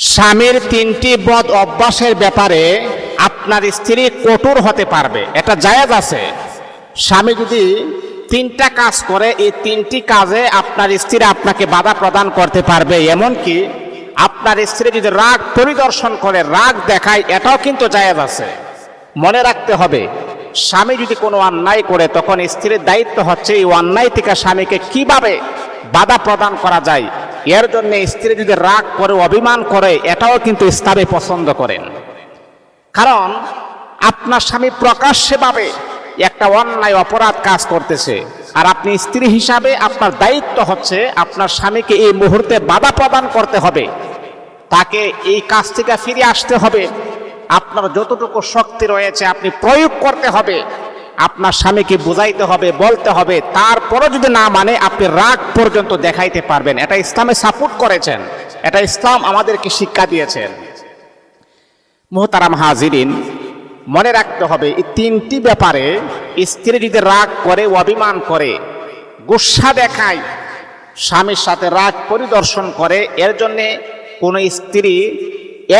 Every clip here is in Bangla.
স্বামীর তিনটি বদ অভ্যাসের ব্যাপারে আপনার স্ত্রী কঠোর হতে পারবে। এটা জায়েজ আছে। স্বামী যদি তিনটা কাজ করে, এই তিনটি কাজে আপনার স্ত্রী আপনাকে বাধা প্রদান করতে পারবে। এমনকি আপনার স্ত্রী যদি রাগ পরিদর্শন করে, রাগ দেখায়, এটাও কিন্তু জায়েজ আছে। মনে রাখতে হবে, স্বামী যদি কোনো অন্যায় করে, তখন স্ত্রীর দায়িত্ব হচ্ছে এই অন্যায় থেকে স্বামীকে কীভাবে বাধা প্রদান করা যায়। এর জন্য স্ত্রী যদি রাগ করে, অভিমান করে, এটাও কিন্তু ইসলামে পছন্দ করেন। কারণ আপনার স্বামী প্রকাশ্যভাবে একটা অন্যায়, অপরাধ কাজ করতেছে। আর আপনি স্ত্রী হিসাবে আপনার দায়িত্ব হচ্ছে আপনার স্বামীকে এই মুহূর্তে বাধা প্রদান করতে হবে। তাকে এই কাজ থেকে ফিরে আসতে হবে। আপনার যতটুকু শক্তি রয়েছে, আপনি প্রয়োগ করতে হবে। আপনার স্বামীকে বুঝাইতে হবে, বলতে হবে। তারপরও যদি না মানে আপনি রাগ পর্যন্ত দেখাইতে পারবেন। এটা ইসলামে সাপোর্ট করেছেন। এটা ইসলাম আমাদেরকে শিক্ষা দিয়েছেন। মোহতারাম হাজিরিন, মনে রাখতে হবে, এই তিনটি ব্যাপারে স্ত্রী যদি রাগ করে অভিমান করে, গুসা দেখায়, স্বামীর সাথে রাগ পরিদর্শন করে, এর জন্যে কোনো স্ত্রী,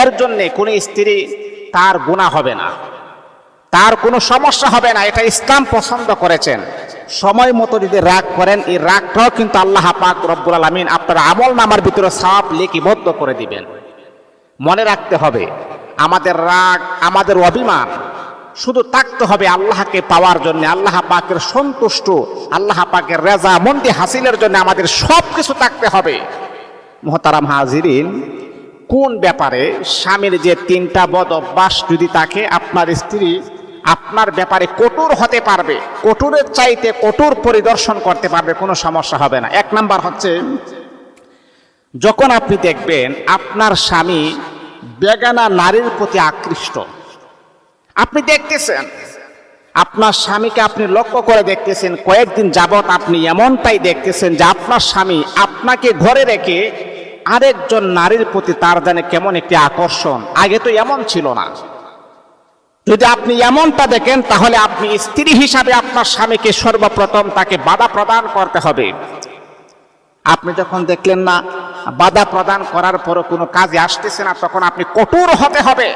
এর জন্যে কোনো স্ত্রী তার গুণা হবে না। তার কোনো সমস্যা হবে না, এটা ইসলাম পছন্দ করেছেন। সময় মতো যদি রাগ করেন, এই রাগটাও কিন্তু আল্লাহ পাক রব্বুল আলমিন আপনার আমল নামার ভিতরে সাপ লিখিবদ্ধ করে দিবেন। মনে রাখতে হবে, আমাদের রাগ, আমাদের অভিমান শুধু থাকতে হবে আল্লাহকে পাওয়ার জন্য। আল্লাহ পাকের সন্তুষ্ট, আল্লাহ পাকের রেজা মন্দি হাসিলের জন্য আমাদের সব কিছু থাকতে হবে। মোহতারাম হাজিরিন, কোন ব্যাপারে স্বামীর যে তিনটা বদ অভ্যাস যদি তাকে আপনার স্ত্রী আপনার ব্যাপারে কঠোর হতে পারবে, কঠোরের চাইতে কঠোর পরিদর্শন করতে পারবে, কোনো সমস্যা হবে না। এক নাম্বার হচ্ছে, যখন আপনি দেখবেন আপনার স্বামী বেগানা নারীর প্রতি আকৃষ্ট, আপনি দেখতেছেন, আপনার স্বামীকে আপনি লক্ষ্য করে দেখতেছেন, কয়েকদিন যাবৎ আপনি এমনটাই দেখতেছেন যে আপনার স্বামী আপনাকে ঘরে রেখে আরেকজন নারীর প্রতি তার জানে কেমন একটি আকর্ষণ। আগে তো এমন ছিল না। যদি আপনি এমনটা দেখেন, তাহলে আপনি স্ত্রী হিসাবে আপনার স্বামীকে সর্বপ্রথম তাকে বাধা প্রদান করতে হবে। আপনি যখন দেখলেন না, বাধা প্রদান করার পরও কোনো কাজে আসতেছে না, তখন আপনি কঠোর হতে হবে।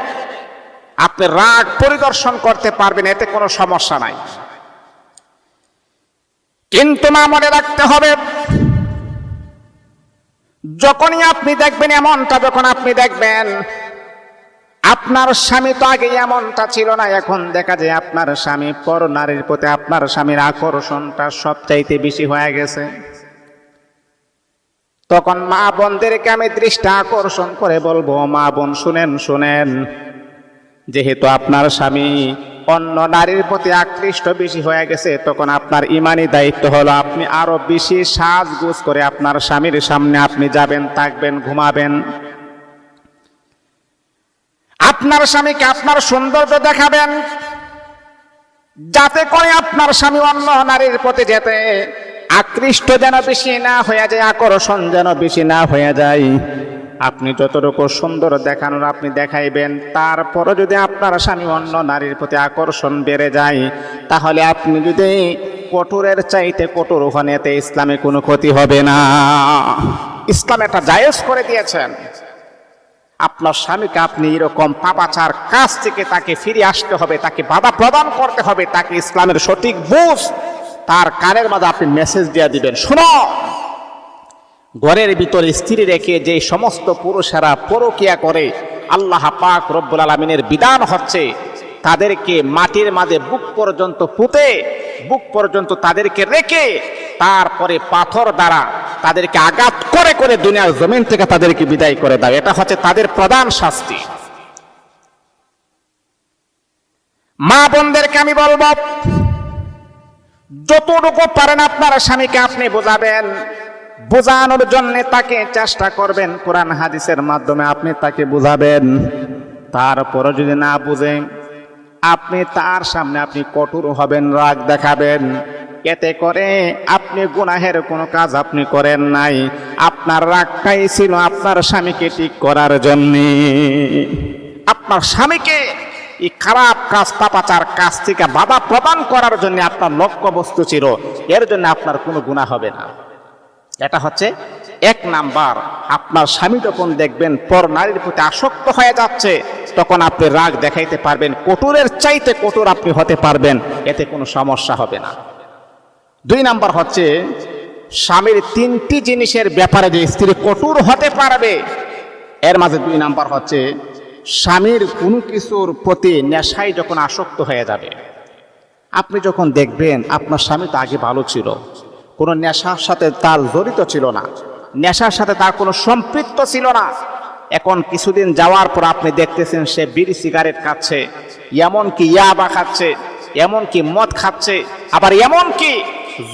আপনি রাগ পরিদর্শন করতে পারবেন, এতে কোনো সমস্যা নাই। কিন্তু না, মনে রাখতে হবে, যখনই আপনি দেখবেন এমনটা, যখন আপনি দেখবেন আপনার স্বামী তো আগে এমনটা ছিল না, এখন দেখা যায় আপনার স্বামী পর নারীর প্রতি আপনার স্বামীর আকর্ষণটা সবচাইতে বেশি হয়ে গেছে। তখন মা বোনদেরকে আমি দৃষ্টি আকর্ষণ করে বলব, মা বোন শুনেন শুনেন। যেহেতু আপনার স্বামী অন্য নারীর প্রতি আকৃষ্ট বেশি হয়ে গেছে, তখন আপনার ইমানি দায়িত্ব হলো আপনি আরও বেশি সাজগুজ করে আপনার স্বামীর সামনে আপনি যাবেন, থাকবেন, ঘুমাবেন। আপনার স্বামীকে আপনার সৌন্দর্য দেখাবেন। যাতে করে আপনার স্বামী অন্য নারীর প্রতি যেতে আকৃষ্ট যেন বেশি না হয়ে যায়, আকর্ষণ যেন বেশি না হয়ে যায়। আপনি যতটুকু সুন্দর দেখানোর আপনি দেখাইবেন, তারপরও যদি আপনার স্বামী অন্য নারীর প্রতি আকর্ষণ বেড়ে যায়, তাহলে আপনি যদি কঠোরের চাইতে কঠোর এতে ইসলামে কোনো ক্ষতি হবে না। ইসলাম এটা জায়েজ করে দিয়েছেন। আপনার স্বামীকে আপনি এরকম পাপাচার কাছ থেকে তাকে ফিরে আসতে হবে, তাকে বাধা প্রদান করতে হবে, তাকে ইসলামের সঠিক বুঝ তার কানের মাঝে আপনি মেসেজ দিয়ে দিবেন। শোনো, ঘরের ভিতরে স্ত্রী রেখে যে সমস্ত পুরুষেরা পরকিয়া করে, আল্লাহ পাক রব্বুল আলমিনের বিধান হচ্ছে তাদেরকে মাটির মাঝে বুক পর্যন্ত পুঁতে, বুক পর্যন্ত তাদেরকে রেখে তারপরে পাথর দ্বারা তাদেরকে আঘাত করে করে দুনিয়ার জমিন থেকে তাদেরকে বিদায় করে দাও। এটা হচ্ছে তাদের প্রধান শাস্তি। মা বোনদেরকে আমি বলব, যতটুকু পারেন আপনার স্বামীকে আপনি বোঝাবেন, বোঝানোর জন্য তাকে চেষ্টা করবেন কোরআন হাদিসের মাধ্যমে আপনি তাকে বুঝাবেন। তারপরও যদি না বুঝে, আপনি তার সামনে আপনি কঠোর হবেন, রাগ দেখাবেন। এতে করে আপনি গুনাহের কোনো কাজ আপনি করেন নাই। আপনার রাগটাই ছিল আপনার স্বামীকে ঠিক করার জন্যে। আপনার স্বামীকে এই খারাপ কাজ, পাপাচার কাজ থেকে বাধা প্রদান করার জন্য আপনার লক্ষ্য বস্তু ছিল। এর জন্য আপনার কোনো গুণা হবে না। এটা হচ্ছে এক নাম্বার। আপনার স্বামী যখন দেখবেন পর নারীর প্রতি আসক্ত হয়ে যাচ্ছে, তখন আপনি রাগ দেখাইতে পারবেন। কটুরের চাইতে কটুর আপনি হতে পারবেন। এতে কোনো সমস্যা হবে না। দুই নাম্বার হচ্ছে, স্বামীর তিনটি জিনিসের ব্যাপারে যে স্ত্রী কঠোর হতে পারবে, এর মাঝে দুই নাম্বার হচ্ছে, স্বামীর কোনো কিছুর প্রতি নেশায় যখন আসক্ত হয়ে যাবে, আপনি যখন দেখবেন আপনার স্বামী তো আগে ভালো ছিল, কোনো নেশার সাথে তার জড়িত ছিল না, নেশার সাথে তার কোনো সম্পৃক্ত ছিল না, এখন কিছুদিন যাওয়ার পর আপনি দেখতেছেন সে বিড়ি সিগারেট খাচ্ছে, এমনকি ইয়াবা খাচ্ছে, এমনকি মদ খাচ্ছে, আবার এমনকি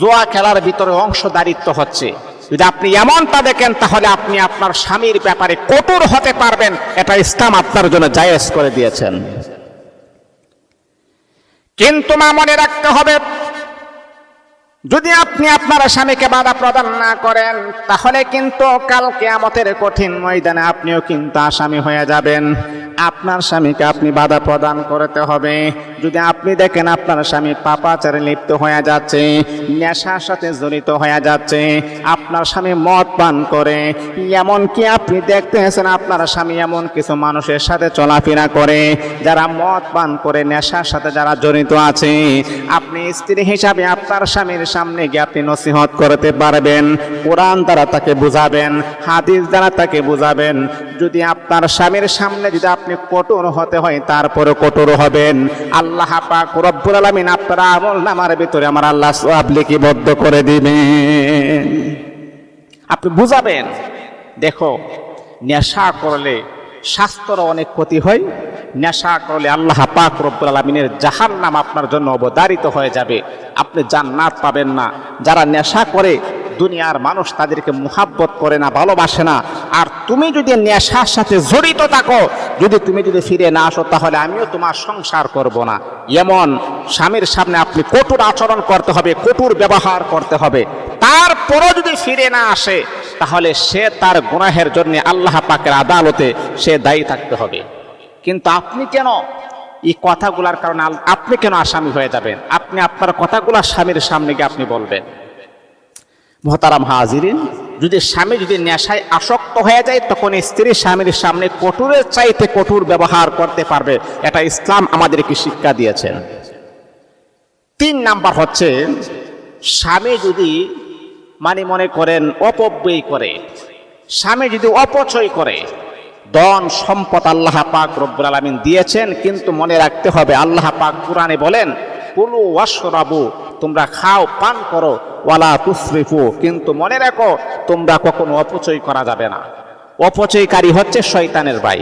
জোয়া খেলার ভিতরে অংশদারিত্ব হচ্ছে। যদি আপনি এমনটা দেখেন, তাহলে আপনি আপনার স্বামীর ব্যাপারে কঠোর হতে পারবেন। এটা ইসলাম আপনার জন্য জায়েজ করে দিয়েছেন। কিন্তু মা মনে রাখতে হবে, যদি আপনি আপনার স্বামীকে বাধা প্রদান না করেন, তাহলে কিন্তু কাল কেয়ামতের কঠিন ময়দানে আপনিও কিন্তু আসামি হয়ে যাবেন। আপনার স্বামীকে আপনি বাধা প্রদান করতে হবে। যদি আপনি দেখেন আপনার স্বামী পাপাচারে লিপ্ত হয়ে যাচ্ছে, নেশার সাথে জড়িত হয়ে যাচ্ছে, আপনার স্বামী মদ পান করে এমন কি আপনি দেখতেছেন আপনার স্বামী এমন কিছু মানুষের সাথে চলাফেরা করে, যারা মদ পান করে, নেশার সাথে যারা জড়িত আছে, আপনি স্ত্রী হিসাবে আপনার স্বামীর সামনে গিয়ে আপনি নসিহত করতে পারবেন, কোরআন দ্বারা তাকে বুঝাবেন, হাদিস দ্বারা তাকে বুঝাবেন। যদি আপনার স্বামীর সামনে যদি আপনি কঠোর হতে হয় তারপরে কঠোর হবেন। আল্লাহ পাক রব্বুল আলামিন আপনার আমল নামার ভিতরে আমার আল্লাহ সওয়াব লিপিবদ্ধ করে দিবেন। আপনি বুঝাবেন, দেখো, নেশা করলে স্বাস্থ্যর অনেক ক্ষতি হয়, নেশা করলে আল্লাহ পাক রব্বুল আলমিনের জাহান নাম আপনার জন্য অবদারিত হয়ে যাবে। আপনি জান্নাত পাবেন না। যারা নেশা করে দুনিয়ার মানুষ তাদেরকে মুহাব্বত করে না, ভালোবাসে না। আর তুমি যদি নেশার সাথে জড়িত থাকো, যদি তুমি যদি ফিরে না আসো, তাহলে আমিও তোমার সংসার করব না। এমন স্বামীর সামনে আপনি কঠোর আচরণ করতে হবে, কঠোর ব্যবহার করতে হবে। তারপরও যদি ফিরে না আসে, তাহলে সে তার গুনাহের জন্য আল্লাহ পাকের আদালতে সে দায়ী থাকতে হবে। কিন্তু আপনি কেন এই কথাগুলার কারণে আপনি কেন আসামি হয়ে যাবেন? আপনি আপনার কথাগুলা স্বামীর সামনে গিয়ে আপনি বলবেন। মহতারাম হাজিরিন, যদি স্বামী যদি নেশায় আসক্ত হয়ে যায়, তখন স্ত্রী স্বামীর সামনে কঠোরের চাইতে কঠোর ব্যবহার করতে পারবে। এটা ইসলাম আমাদেরকে শিক্ষা দিয়েছেন তিন নাম্বার হচ্ছে, স্বামী যদি মানে মনে করেন অপব্যয় করে, স্বামী যদি অপচয় করে দন সম্পদ আল্লাহ পাক রব্বুল আলমিন দিয়েছেন, কিন্তু মনে রাখতে হবে, আল্লাহ পাক কোরআনে বলেন, কুলু ওয়াশরাবু, তোমরা খাও, পান করো ওয়ালা তুসরিফু, কিন্তু মনে রাখো, তোমরা কখনো অপচয় করা যাবে না। অপচয়কারী হচ্ছে শয়তানের ভাই।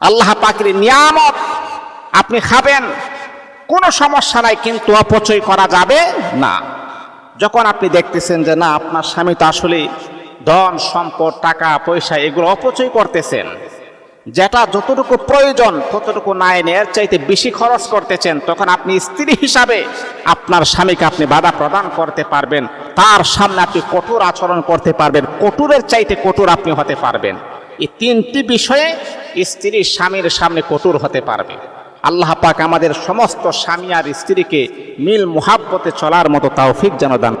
আল্লাহ পাকের নিয়ামত আপনি খাবেন, কোনো সমস্যা নাই, কিন্তু অপচয় করা যাবে না। যখন আপনি দেখতেছেন যে, না, আপনার স্বামী তো আসলে ধন, সম্পদ, টাকা, পয়সা, এগুলো অপচয় করতেছেন। যেটা যতটুকু প্রয়োজন, ততটুকু না এনে এর চাইতে বেশি খরচ করতেছেন, তখন আপনি স্ত্রী হিসাবে আপনার স্বামীকে আপনি বাধা প্রদান করতে পারবেন। তার সামনে আপনি কঠোর আচরণ করতে পারবেন, কঠোরের চাইতে কঠোর আপনি হতে পারবেন। এই তিনটি বিষয়ে স্ত্রী স্বামীর সামনে কঠোর হতে পারবে। আল্লাহ পাক আমাদের সমস্ত স্বামী আর স্ত্রীকে মিল মোহাব্বতে চলার মতো তাওফিক যেন দান